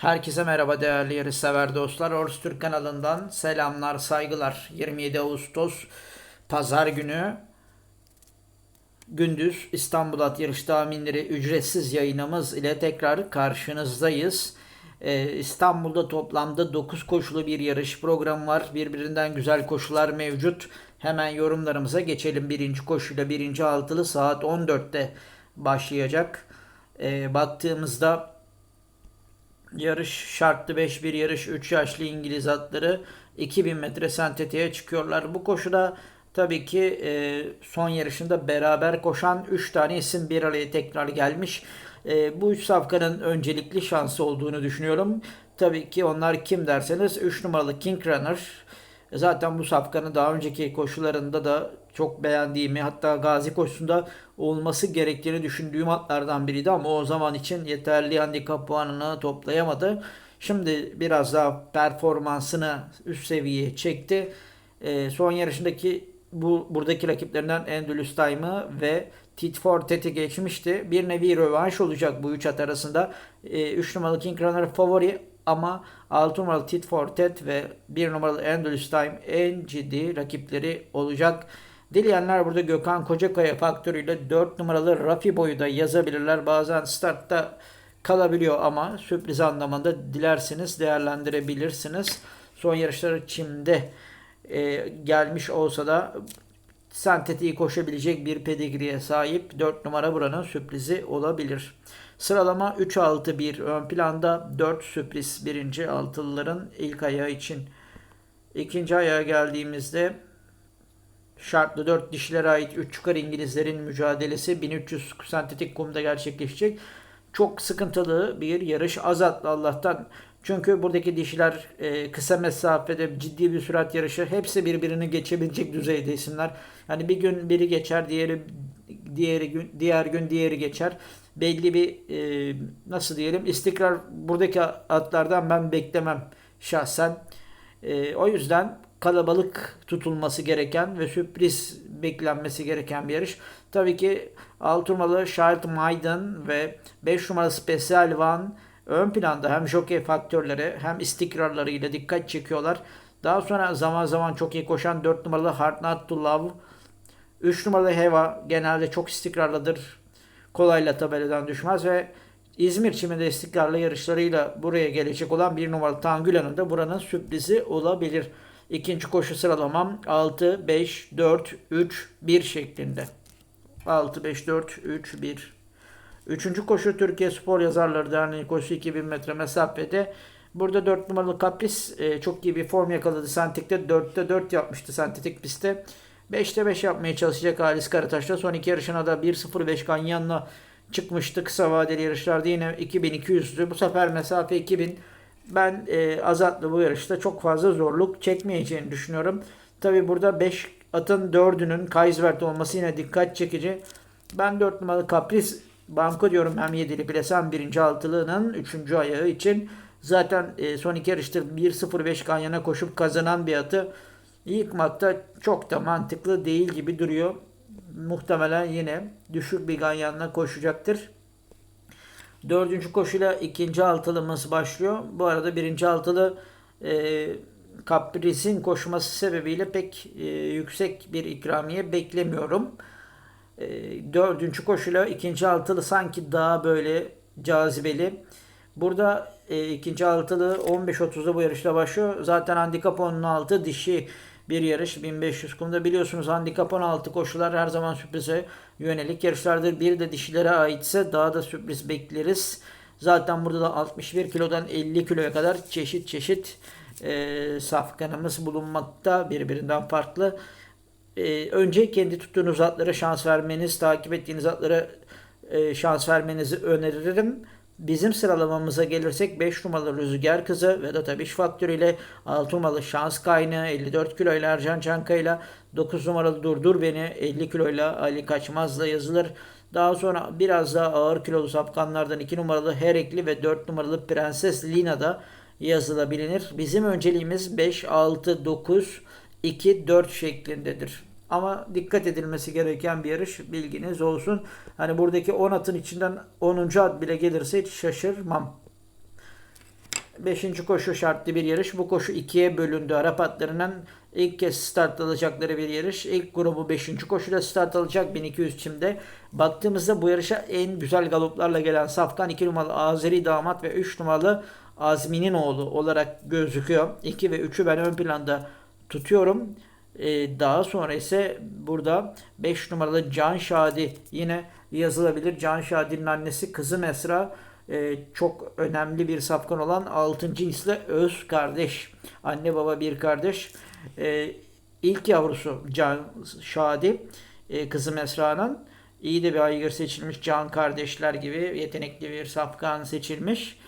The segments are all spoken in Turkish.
Herkese merhaba değerli yarışsever dostlar. Ors Türk kanalından selamlar, saygılar. 27 Ağustos Pazar günü gündüz İstanbul At Yarış Tahminleri ücretsiz yayınımız ile tekrar karşınızdayız. Ee, İstanbul'da toplamda 9 koşulu bir yarış programı var. Birbirinden güzel koşular mevcut. Hemen yorumlarımıza geçelim. Birinci koşuyla birinci altılı saat 14'te başlayacak. Ee, baktığımızda Yarış şartlı 5 bir yarış 3 yaşlı İngiliz atları 2000 metre sentetiğe çıkıyorlar. Bu koşuda tabii ki e, son yarışında beraber koşan 3 tane isim bir araya tekrar gelmiş. E, bu 3 safkanın öncelikli şansı olduğunu düşünüyorum. Tabii ki onlar kim derseniz 3 numaralı King Runner. Zaten bu safkanın daha önceki koşularında da çok beğendiğimi hatta Gazi koşusunda olması gerektiğini düşündüğüm atlardan biriydi ama o zaman için yeterli handikap puanını toplayamadı. Şimdi biraz daha performansını üst seviyeye çekti. E, son yarışındaki bu buradaki rakiplerinden Endülüs Time'ı ve Tit for Tat'i geçmişti. Bir nevi rövanş olacak bu üç at arasında. 3 e, numaralı King Runner favori ama 6 numaralı Tit for Tat ve 1 numaralı Endless Time en ciddi rakipleri olacak. Dileyenler burada Gökhan Kocakaya faktörüyle 4 numaralı Rafi boyu da yazabilirler. Bazen startta kalabiliyor ama sürpriz anlamında dilerseniz değerlendirebilirsiniz. Son yarışları Çim'de e, gelmiş olsa da sentetiği koşabilecek bir pedigriye sahip 4 numara buranın sürprizi olabilir. Sıralama 3-6-1 ön planda 4 sürpriz birinci altılıların ilk ayağı için. İkinci ayağa geldiğimizde şartlı 4 dişlere ait 3 çıkar İngilizlerin mücadelesi 1300 sentetik kumda gerçekleşecek. Çok sıkıntılı bir yarış. Azatlı Allah'tan çünkü buradaki dişiler e, kısa mesafede ciddi bir sürat yarışı hepsi birbirini geçebilecek düzeyde isimler. Yani bir gün biri geçer, diğeri diğeri gün diğer gün diğeri geçer. Belli bir e, nasıl diyelim istikrar buradaki atlardan ben beklemem şahsen. E, o yüzden kalabalık tutulması gereken ve sürpriz beklenmesi gereken bir yarış. Tabii ki 6 numaralı Charles Maiden ve 5 numaralı Special One ön planda hem jockey faktörleri hem istikrarlarıyla dikkat çekiyorlar. Daha sonra zaman zaman çok iyi koşan 4 numaralı Hard Not to Love, 3 numaralı Heva genelde çok istikrarlıdır. Kolayla tabeladan düşmez ve İzmir çiminde istikrarlı yarışlarıyla buraya gelecek olan 1 numaralı Tangüla'nın da buranın sürprizi olabilir. İkinci koşu sıralamam 6, 5, 4, 3, 1 şeklinde. 6, 5, 4, 3, 1. Üçüncü koşu Türkiye Spor Yazarları Derneği koşu 2000 metre mesafede. Burada 4 numaralı Kapris e, çok iyi bir form yakaladı. Sentik'te 4'te 4 yapmıştı sentetik pistte. 5'te 5 yapmaya çalışacak Halis Karataş'ta. Son iki yarışına da 1.05 Ganyan'la çıkmıştı. Kısa vadeli yarışlarda yine 2200'dü. Bu sefer mesafe 2000. Ben e, Azat'la bu yarışta çok fazla zorluk çekmeyeceğini düşünüyorum. Tabi burada 5 atın 4'ünün Kaysvert olması yine dikkat çekici. Ben 4 numaralı Kapris Banko diyorum hem 7'li plase hem 1. altılığının 3. ayağı için. Zaten e, son iki yarıştır 1.05 Ganyan'a koşup kazanan bir atı yıkmakta çok da mantıklı değil gibi duruyor. Muhtemelen yine düşük bir Ganyan'la koşacaktır. Dördüncü koşuyla ikinci altılımız başlıyor. Bu arada birinci altılı e, Capris'in koşması sebebiyle pek e, yüksek bir ikramiye beklemiyorum. E, dördüncü koşuyla ikinci altılı sanki daha böyle cazibeli. Burada e, ikinci altılı 15.30'da bu yarışla başlıyor. Zaten handikap 16 dişi bir yarış 1500 kumda biliyorsunuz handikap 16 koşular her zaman sürprize yönelik yarışlardır. Bir de dişilere aitse daha da sürpriz bekleriz. Zaten burada da 61 kilodan 50 kiloya kadar çeşit çeşit e, safkanımız bulunmakta birbirinden farklı. E, önce kendi tuttuğunuz atlara şans vermeniz, takip ettiğiniz atlara e, şans vermenizi öneririm. Bizim sıralamamıza gelirsek 5 numaralı Rüzgar Kızı ve da tabii Faktörü ile 6 numaralı Şans Kaynağı 54 kilo ile Ercan Çanka ile 9 numaralı Durdur Beni 50 kilo ile Ali Kaçmaz'la yazılır. Daha sonra biraz daha ağır kilolu sapkanlardan 2 numaralı Herekli ve 4 numaralı Prenses Lina da yazılabilir. Bizim önceliğimiz 5, 6, 9, 2, 4 şeklindedir. Ama dikkat edilmesi gereken bir yarış bilginiz olsun. Hani buradaki 10 atın içinden 10. at bile gelirse hiç şaşırmam. 5. koşu şartlı bir yarış. Bu koşu ikiye bölündü. Arap atlarının ilk kez start alacakları bir yarış. İlk grubu 5. koşuda start alacak 1200 çimde. Baktığımızda bu yarışa en güzel galoplarla gelen Safkan 2 numaralı Azeri Damat ve 3 numaralı Azmi'nin oğlu olarak gözüküyor. 2 ve 3'ü ben ön planda tutuyorum. Ee, daha sonra ise burada 5 numaralı Can Şadi yine yazılabilir. Can Şadi'nin annesi kızı Mesra e, çok önemli bir safkan olan 6. isle öz kardeş. Anne baba bir kardeş. E, ilk yavrusu Can Şadi e, kızı Mesra'nın iyi de bir aygır seçilmiş. Can kardeşler gibi yetenekli bir safkan seçilmiş.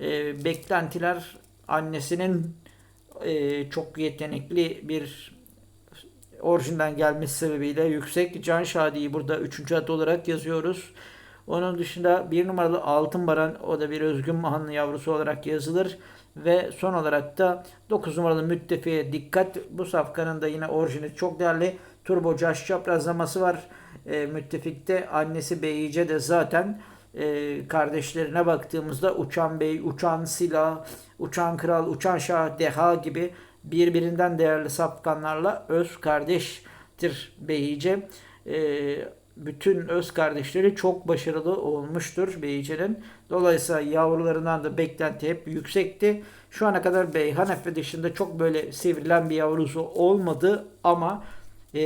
E, beklentiler annesinin e, çok yetenekli bir orijinden gelmesi sebebiyle yüksek. Can Şadi'yi burada 3. at olarak yazıyoruz. Onun dışında bir numaralı Altın Baran o da bir Özgün Mahan'ın yavrusu olarak yazılır. Ve son olarak da 9 numaralı Müttefi'ye dikkat. Bu safkanın da yine orijini çok değerli. Turbo Caş çaprazlaması var. E, müttefikte annesi Beyice de zaten e, kardeşlerine baktığımızda Uçan Bey, Uçan Silah, Uçan Kral, Uçan Şah, Deha gibi birbirinden değerli safkanlarla öz kardeştir Beyice. E, bütün öz kardeşleri çok başarılı olmuştur Beyce'nin. Dolayısıyla yavrularından da beklenti hep yüksekti. Şu ana kadar Beyhan Efe dışında çok böyle sivrilen bir yavrusu olmadı ama e,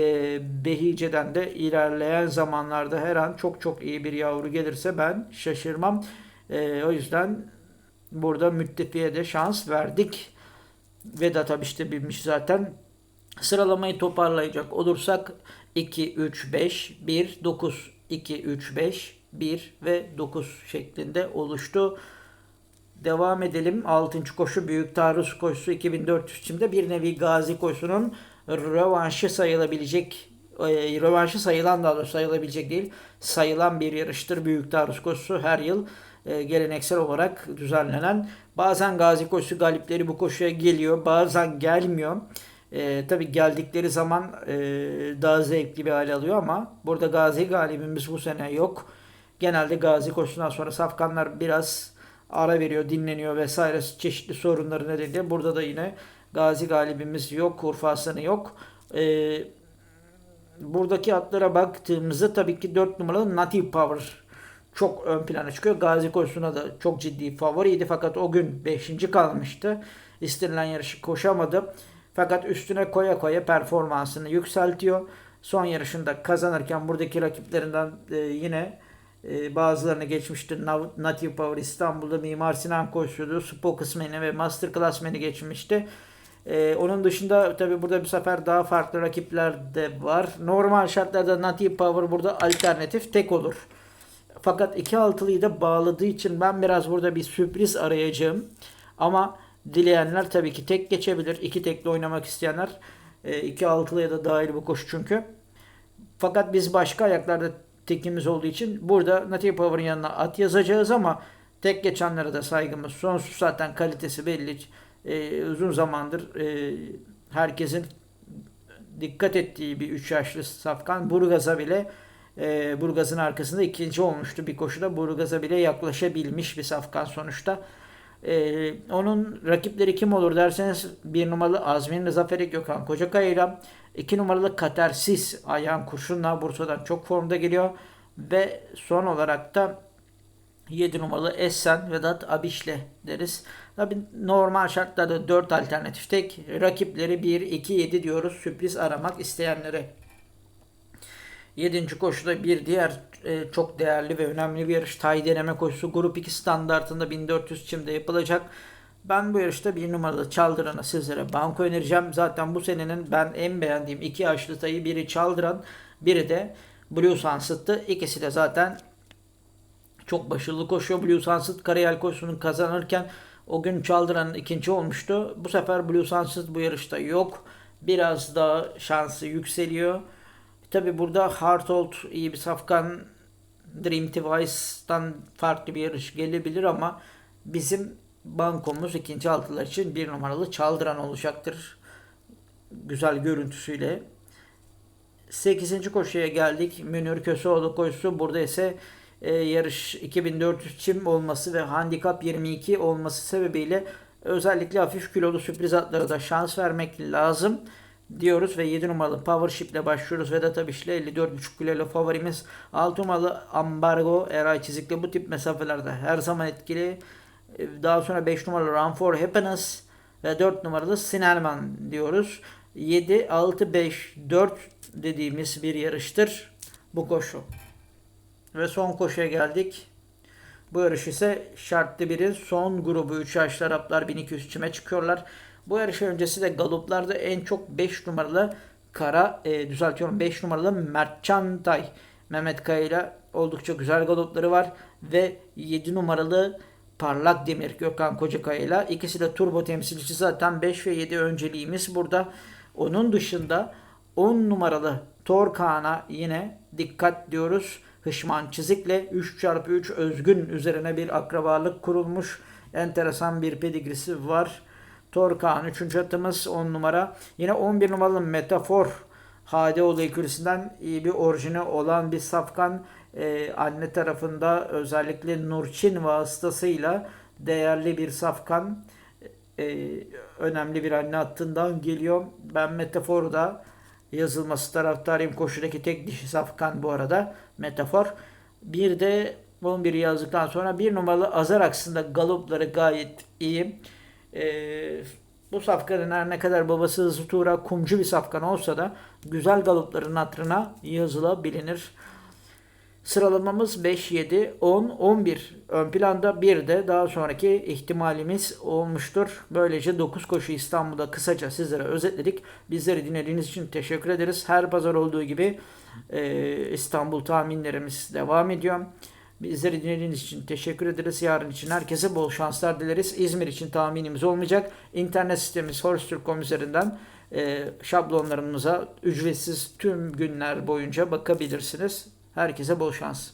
Behice'den de ilerleyen zamanlarda her an çok çok iyi bir yavru gelirse ben şaşırmam. E, o yüzden burada müttefiye de şans verdik. Vedat Abiş'te bilmiş zaten. Sıralamayı toparlayacak olursak 2, 3, 5, 1, 9, 2, 3, 5, 1 ve 9 şeklinde oluştu. Devam edelim. 6. koşu Büyük Taarruz koşusu 2400 çimde bir nevi gazi koşusunun rövanşı sayılabilecek e, rövanşı sayılan da sayılabilecek değil sayılan bir yarıştır Büyük Taarruz koşusu her yıl geleneksel olarak düzenlenen. Bazen gazi koşusu galipleri bu koşuya geliyor bazen gelmiyor. E, tabii geldikleri zaman e, daha zevkli bir hale alıyor ama burada Gazi galibimiz bu sene yok. Genelde Gazi koşusundan sonra safkanlar biraz ara veriyor, dinleniyor vesaire çeşitli sorunları nedeniyle. Burada da yine Gazi galibimiz yok, Urfa yok. E, buradaki atlara baktığımızda tabii ki 4 numaralı Native Power çok ön plana çıkıyor. Gazi koşusuna da çok ciddi favoriydi fakat o gün 5. kalmıştı. İstenilen yarışı koşamadı. Fakat üstüne koya koya performansını yükseltiyor. Son yarışında kazanırken buradaki rakiplerinden e, yine e, bazılarını geçmişti. Native Power İstanbul'da Mimar Sinan koşuyordu. Spo kısmını ve Master Classman'i geçmişti. Ee, onun dışında tabi burada bir sefer daha farklı rakipler de var. Normal şartlarda Native Power burada alternatif tek olur. Fakat iki altılıyı da bağladığı için ben biraz burada bir sürpriz arayacağım. Ama Dileyenler tabii ki tek geçebilir. İki tekli oynamak isteyenler e, iki altılıya da dahil bu koşu çünkü. Fakat biz başka ayaklarda tekimiz olduğu için burada Native Power'ın yanına at yazacağız ama tek geçenlere de saygımız sonsuz. Zaten kalitesi belli. E, uzun zamandır e, herkesin dikkat ettiği bir 3 yaşlı Safkan. Burgaz'a bile e, Burgaz'ın arkasında ikinci olmuştu bir koşuda. Burgaz'a bile yaklaşabilmiş bir Safkan sonuçta. Ee, onun rakipleri kim olur derseniz bir numaralı Azmin Zaferi Gökhan Kocakaya'yla iki numaralı Katersis Ayhan Kurşun'la Bursa'dan çok formda geliyor. Ve son olarak da 7 numaralı Esen Vedat Abiş'le deriz. Tabi normal şartlarda 4 alternatif tek. Rakipleri 1, 2, 7 diyoruz sürpriz aramak isteyenlere. 7. koşuda bir diğer e, çok değerli ve önemli bir yarış. Tay deneme koşusu Grup 2 standartında 1400 çimde yapılacak. Ben bu yarışta bir numaralı Çaldıran'a sizlere banko önereceğim. Zaten bu senenin ben en beğendiğim iki yaşlı tayı biri Çaldıran, biri de Blue Sunset'tı. İkisi de zaten çok başarılı koşuyor. Blue Sunset kariyel koşusunu kazanırken o gün Çaldıran'ın ikinci olmuştu. Bu sefer Blue Sunset bu yarışta yok. Biraz daha şansı yükseliyor. Tabi burada Hartold iyi bir safkan Dream Device'dan farklı bir yarış gelebilir ama bizim bankomuz ikinci altılar için bir numaralı çaldıran olacaktır. Güzel görüntüsüyle. 8. koşuya geldik. Münir Köseoğlu koşusu. Burada ise e, yarış 2400 çim olması ve handikap 22 olması sebebiyle Özellikle hafif kilolu sürpriz atlara da şans vermek lazım diyoruz ve 7 numaralı Powership ile başlıyoruz. Vedat Abiş ile 54.5 kiloyla favorimiz. 6 numaralı Ambargo Eray Çizik'le bu tip mesafelerde her zaman etkili. Ee, Daha sonra 5 numaralı Run for Happiness ve 4 numaralı Sinelman diyoruz. 7, 6, 5, 4 dediğimiz bir yarıştır bu koşu. Ve son koşuya geldik. Bu yarış ise şartlı biri. Son grubu 3 yaşlı Araplar 1200 çime çıkıyorlar. Bu yarış öncesi de galoplarda en çok 5 numaralı Kara, e, düzeltiyorum 5 numaralı Mertcan Tay Mehmet Kaya ile oldukça güzel galopları var. Ve 7 numaralı Parlak Demir Gökhan Kocakaya ile ikisi de turbo temsilcisi zaten 5 ve 7 önceliğimiz burada. Onun dışında 10 numaralı Torkan'a yine dikkat diyoruz. Hışman Çizik'le 3x3 özgün üzerine bir akrabalık kurulmuş. Enteresan bir pedigrisi var. Torkan 3. atımız 10 numara. Yine 11 numaralı Metafor Hadeoğlu ikilisinden iyi bir orijini olan bir safkan Ee, anne tarafında özellikle Nurçin vasıtasıyla değerli bir safkan Ee, önemli bir anne hattından geliyor. Ben Metafor'da yazılması taraftarıyım. Koşudaki tek dişi safkan bu arada Metafor. Bir de 11 yazdıktan sonra bir numaralı Azar aksında galopları gayet iyi. Ee, bu safkanın her ne kadar babası Hızlı Tuğra kumcu bir safkan olsa da güzel galopların hatırına yazılabilir. Sıralamamız 5, 7, 10, 11. Ön planda bir de daha sonraki ihtimalimiz olmuştur. Böylece 9 koşu İstanbul'da kısaca sizlere özetledik. Bizleri dinlediğiniz için teşekkür ederiz. Her pazar olduğu gibi e, İstanbul tahminlerimiz devam ediyor. Bizleri dinlediğiniz için teşekkür ederiz. Yarın için herkese bol şanslar dileriz. İzmir için tahminimiz olmayacak. İnternet sitemiz horseturk.com üzerinden e, şablonlarımıza ücretsiz tüm günler boyunca bakabilirsiniz. Herkese bol şans.